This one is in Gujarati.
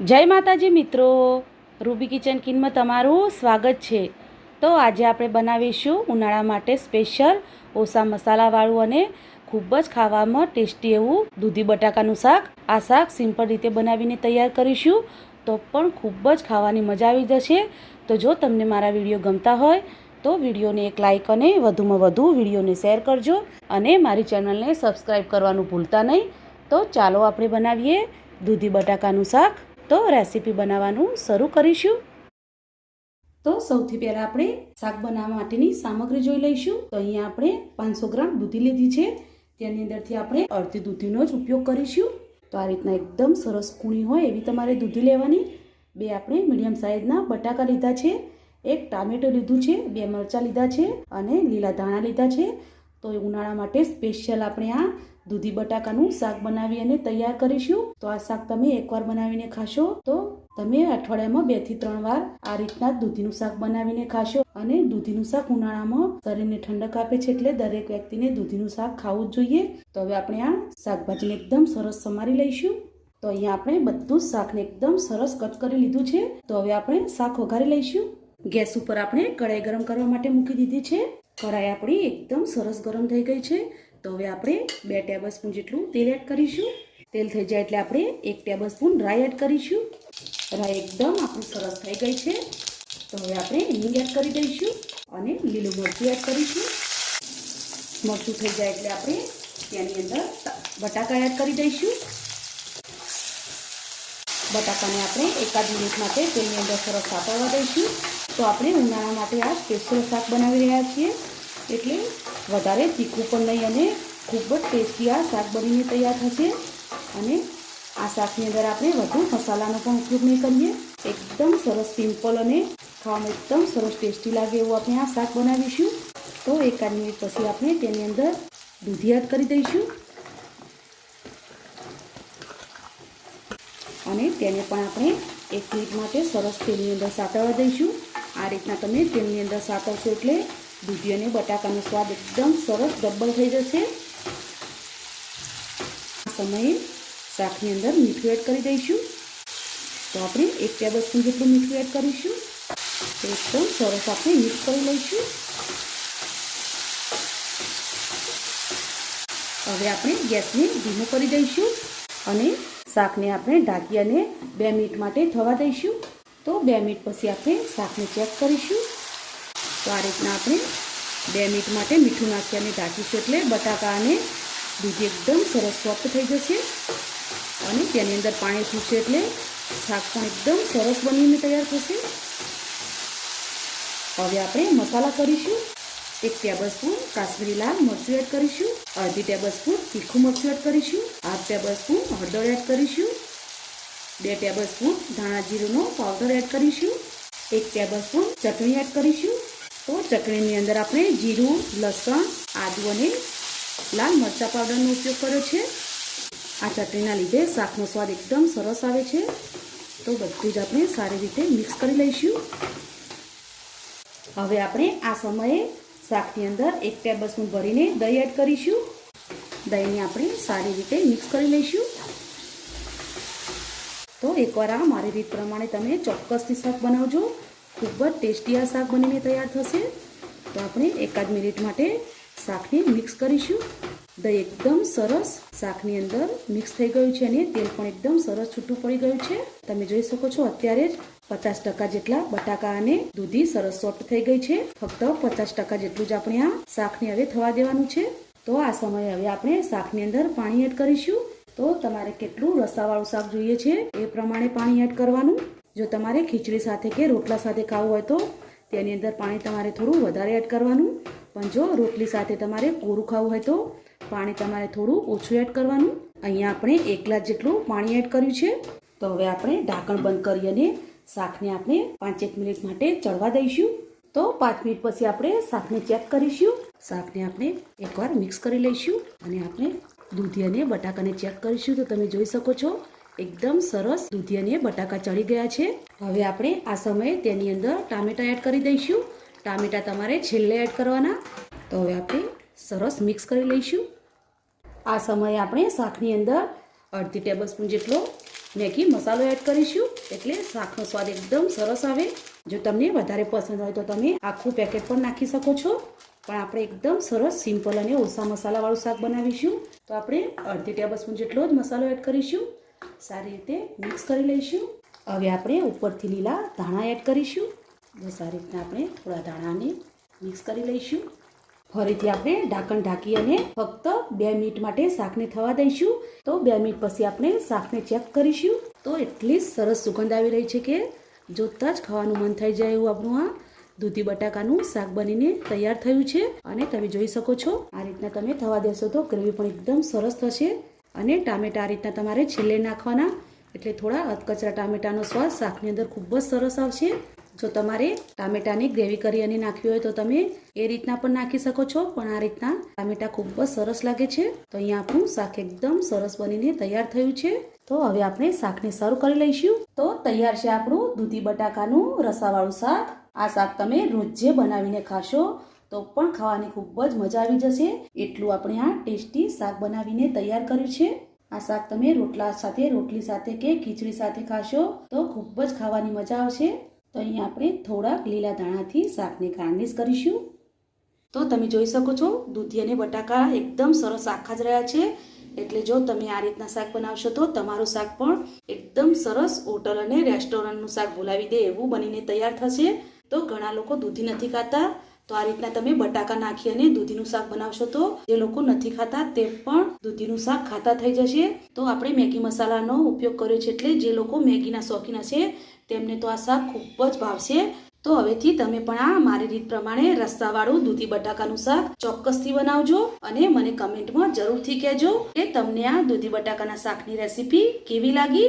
જય માતાજી મિત્રો. રૂબી કિચન કિનમાં તમારું સ્વાગત છે. તો આજે આપણે બનાવીશું ઉનાળા માટે સ્પેશિયલ ઓસા મસાલાવાળું અને ખૂબ જ ખાવામાં ટેસ્ટી એવું દૂધી બટાકાનું શાક. આ શાક સિમ્પલ રીતે બનાવીને તૈયાર કરીશું તો પણ ખૂબ જ ખાવાની મજા આવી જશે. તો જો તમને મારા વીડિયો ગમતા હોય તો વિડીયોને એક લાઇક અને વધુમાં વધુ વિડીયોને શેર કરજો અને મારી ચેનલને સબસ્ક્રાઈબ કરવાનું ભૂલતા નહીં. તો ચાલો આપણે બનાવીએ દૂધી બટાકાનું શાક. તો રેસીપી બનાવવાનું શરૂ કરીશું. તો સૌથી પહેલાં આપણે શાક બનાવવા માટેની સામગ્રી જોઈ લઈશું. તો અહીંયા આપણે પાંચસો ગ્રામ દૂધી લીધી છે. તેની અંદરથી આપણે અડધી દૂધીનો જ ઉપયોગ કરીશું. તો આ રીતના એકદમ સરસ કૂણી હોય એવી તમારે દૂધી લેવાની. બે આપણે મીડિયમ સાઇઝના બટાકા લીધા છે. એક ટામેટો લીધું છે. બે મરચાં લીધા છે અને લીલા ધાણા લીધા છે. તો એ ઉનાળા માટે સ્પેશિયલ આપણે આ દૂધી બટાકાનું શાક બનાવી અને તૈયાર કરીશું. તો આ શાક તમે એકવાર બનાવીને ખાશો. તો તમે અઠવાડિયામાં બેથી ત્રણ વાર આ રીતના દૂધીનું શાક બનાવીને ખાશો અને દૂધીનું શાક ઉનાળામાં શરીરને ઠંડક આપે છે એટલે દરેક વ્યક્તિને દૂધીનું શાક ખાવું જ જોઈએ. તો હવે આપણે આ શાકભાજીને એકદમ સરસ સમારી લઈશું. તો અહીંયા આપણે બધું શાકને એકદમ સરસ કટ કરી લીધું છે. તો હવે આપણે શાક વઘારી લઈશું. ગેસ ઉપર આપણે કઢાઈ ગરમ કરવા માટે મૂકી દીધી છે. કઢાઈ આપણી એકદમ સરસ ગરમ થઈ ગઈ છે. તો હવે આપણે બે ટેબલ સ્પૂન જેટલું તેલ એડ કરીશું. તેલ થઈ જાય એટલે આપણે એક ટેબલ સ્પૂન રાઈ એડ કરીશું. રાઈ એકદમ આપણી સરસ થઈ ગઈ છે. તો હવે આપણે હિંગ એડ કરી દઈશું અને લીલું મરચું એડ કરીશું. મરચું થઈ જાય એટલે આપણે તેની અંદર બટાકા એડ કરી દઈશું. બટાકાને આપણે એકાદ મિનિટ માટે તેની અંદર સરસ સાતળવા દઈશું. તો આપણે ઉનાળા માટે આ સ્પેશિયલ શાક બનાવી રહ્યા છીએ. એટલે વધારે તીખું પણ નહીં અને ખૂબ જ ટેસ્ટી આ શાક બનીને તૈયાર થશે. અને આ શાકની અંદર આપણે વધુ મસાલાનો પણ ઉપયોગ નહીં કરીએ. એકદમ સરસ સિમ્પલ અને ખાવામાં એકદમ સરસ ટેસ્ટી લાગે એવું આપણે આ શાક બનાવીશું. તો એકાદ મિનિટ પછી આપણે તેની અંદર દૂધી એડ કરી દઈશું. અને તેને પણ આપણે એક મિનિટ માટે સરસ તેની અંદર સાતળવા દઈશું. આ રીતના તમે તેલની અંદર સાતવશો એટલે દૂધી અને બટાકાનો સ્વાદ એકદમ સરસ ડબલ થઈ જશે. આ સમયે શાકની અંદર મીઠું એડ કરી દઈશું. તો આપણે એક ટેબલ સ્પૂન જેટલું મીઠું એડ કરીશું. તો એકદમ સરસ આપણે મિક્સ કરી લઈશું. હવે આપણે ગેસને ધીમો કરી દઈશું અને શાકને આપણે ઢાંકી અને બે મિનિટ માટે થવા દઈશું. તો બે મિનિટ પછી આપણે શાકને ચેક કરીશું. તો આ રીતના આપણે બે મિનિટ માટે મીઠું નાખી અને ઢાંકીશું એટલે બટાકા અને દૂધ એકદમ સરસ સોફ્ટ થઈ જશે. અને તેની અંદર પાણી છૂટશે એટલે શાક પણ એકદમ સરસ બનીને તૈયાર થશે. હવે આપણે મસાલા કરીશું. એક ટેબલ સ્પૂન કાશ્મીરી લાલ મરચું એડ કરીશું. અડધી ટેબલ સ્પૂન તીખું મરચું એડ કરીશું. હાફ ટેબલ સ્પૂન હળદર એડ કરીશું. બે ટેબલ સ્પૂન ધાણા જીરુંનો પાવડર એડ કરીશું, એક ટેબલ સ્પૂન ચટણી એડ કરીશું. તો ચટણીની અંદર આપણે જીરું, લસણ, આદુ અને લાલ મરચાં પાવડરનો ઉપયોગ કર્યો છે. આ ચટણીના લીધે શાકનો સ્વાદ એકદમ સરસ આવે છે. તો બધું જ આપણે સારી રીતે મિક્સ કરી લઈશું. હવે આપણે આ સમયે શાકની અંદર એક ટેબલ સ્પૂન ભરીને દહીં એડ કરીશું. દહીંને આપણે સારી રીતે મિક્સ કરી લઈશું. તો એકવાર આ મારી રીત પ્રમાણે તમે ચોક્કસથી શાક બનાવજો. ખૂબ જ ટેસ્ટી આ શાક બનીને તૈયાર થશે. તો આપણે એકાદ મિનિટ માટે શાકને મિક્સ કરીશું. દહીં એકદમ સરસ શાકની અંદર મિક્સ થઈ ગયું છે અને તેલ પણ એકદમ સરસ છૂટું પડી ગયું છે. તમે જોઈ શકો છો અત્યારે જ પચાસ ટકા જેટલા બટાકા અને દૂધી સરસ સોફ્ટ થઈ ગઈ છે. ફક્ત પચાસ ટકા જેટલું જ આપણે આ શાકને હવે થવા દેવાનું છે. તો આ સમયે હવે આપણે શાકની અંદર પાણી એડ કરીશું. તો તમારે કેટલું રસાવાળું શાક જોઈએ છે એ પ્રમાણે પાણી એડ કરવાનું. જો તમારે ખીચડી સાથે કે રોટલા સાથે ખાવું હોય તો તેની અંદર પાણી તમારે થોડું વધારે એડ કરવાનું. પણ જો રોટલી સાથે તમારે કોરું ખાવું હોય તો પાણી તમારે થોડું ઓછું એડ કરવાનું. અહીંયા આપણે એક ગ્લાસ જેટલું પાણી એડ કર્યું છે. તો હવે આપણે ઢાંકણ બંધ કરી અને શાકને આપણે પાંચેક મિનિટ માટે ચડવા દઈશું. તો પાંચ મિનિટ પછી આપણે શાકને ચેક કરીશું. શાકને આપણે એકવાર મિક્સ કરી લઈશું અને આપણે દૂધી અને બટાકાને ચેક કરીશું તો તમે જોઈ શકો છો, એકદમ સરસ દૂધી અને બટાકા ચડી ગયા છે. હવે આપણે આ સમયે તેની અંદર ટામેટા એડ કરી દઈશું. ટામેટા તમારે છેલ્લે એડ કરવાના. તો હવે આપણે સરસ મિક્સ કરી લઈશું. આ સમયે આપણે શાકની અંદર અડધી ટેબલ સ્પૂન જેટલો મેગી મસાલો એડ કરીશું. એટલે શાકનો સ્વાદ એકદમ સરસ આવે. જો તમને વધારે પસંદ હોય તો તમે આખું પેકેટ પણ નાખી શકો છો. પણ આપણે એકદમ સરસ સિમ્પલ અને ઓછા મસાલાવાળું શાક બનાવીશું. તો આપણે અડધી ટેબલ જેટલો જ મસાલો એડ કરીશું. સારી રીતે મિક્સ કરી લઈશું. હવે આપણે ઉપરથી લીલા ધાણા એડ કરીશું. બસ આ રીતના આપણે થોડા ધાણાને મિક્સ કરી લઈશું. ફરીથી આપણે ઢાંકણ ઢાંકી અને ફક્ત બે મિનિટ માટે શાકને થવા દઈશું. તો બે મિનિટ પછી આપણે શાકને ચેક કરીશું. તો એટલી સરસ સુગંધ આવી રહી છે કે જોતાં જ ખાવાનું મન થઈ જાય એવું આપણું આ દૂધી બટાકાનું શાક બનીને તૈયાર થયું છે અને તમે જોઈ શકો છો, આ રીતના તમે થવા દેશો તો ગ્રેવી પણ એકદમ સરસ થશે અને ટામેટા આ રીતના તમારે છેલ્લે નાખવાના, એટલે થોડા અધકચરા ટામેટાનો સ્વાદ શાકની અંદર ખૂબ જ સરસ આવશે. જો તમારે ટામેટાની ગ્રેવી કરી અને નાખવી હોય તો તમે એ રીતના પણ નાખી શકો છો, પણ આ રીતના ટામેટા ખૂબ જ સરસ લાગે છે. તો અહીંયા આપણું શાક એકદમ સરસ બનીને તૈયાર થયું છે. તો હવે આપણે શાકને સર્વ કરી લઈશું. તો તૈયાર છે આપણું દૂધી બટાકાનું રસાવાળું શાક. આ શાક તમે રોજે બનાવીને ખાશો તો પણ ખાવાની ખૂબ જ મજા આવી જશે. એટલું આપણે આ ટેસ્ટી શાક બનાવીને તૈયાર કર્યું છે. આ શાક તમે રોટલા સાથે, રોટલી સાથે કે ખીચડી સાથે ખાશો તો ખૂબ જ ખાવાની મજા આવશે. તો અહીં આપણે થોડાક લીલા ધાણાથી શાકને ગાર્નિશ કરીશું. તો તમે જોઈ શકો છો, દૂધી અને બટાકા એકદમ સરસ આખા જ રહ્યા છે. એટલે જો તમે આ રીતના શાક બનાવશો તો તમારું શાક પણ એકદમ સરસ હોટલ અને રેસ્ટોરન્ટનું શાક બોલાવી દે એવું બનીને તૈયાર થશે. તો ઘણા લોકો દૂધી નથી ખાતા. તો આ રીતના તમે બટાકા નાખી અને દૂધીનું શાક બનાવશો તો જે લોકો નથી ખાતા તે પણ દૂધીનું શાક ખાતા થઈ જશે. તો આપણે મેગી મસાલાનો ઉપયોગ કર્યો છે એટલે જે લોકો મેગીના શોખીન હશે તેમને તો આ શાક ખૂબ જ ભાવશે. તો હવેથી તમે પણ આ મારી રીત પ્રમાણે રસ્તાવાળું દૂધી બટાકાનું શાક ચોક્કસથી બનાવજો અને મને કમેન્ટમાં જરૂરથી કહેજો કે તમને આ દૂધી બટાકાના શાકની રેસીપી કેવી લાગી?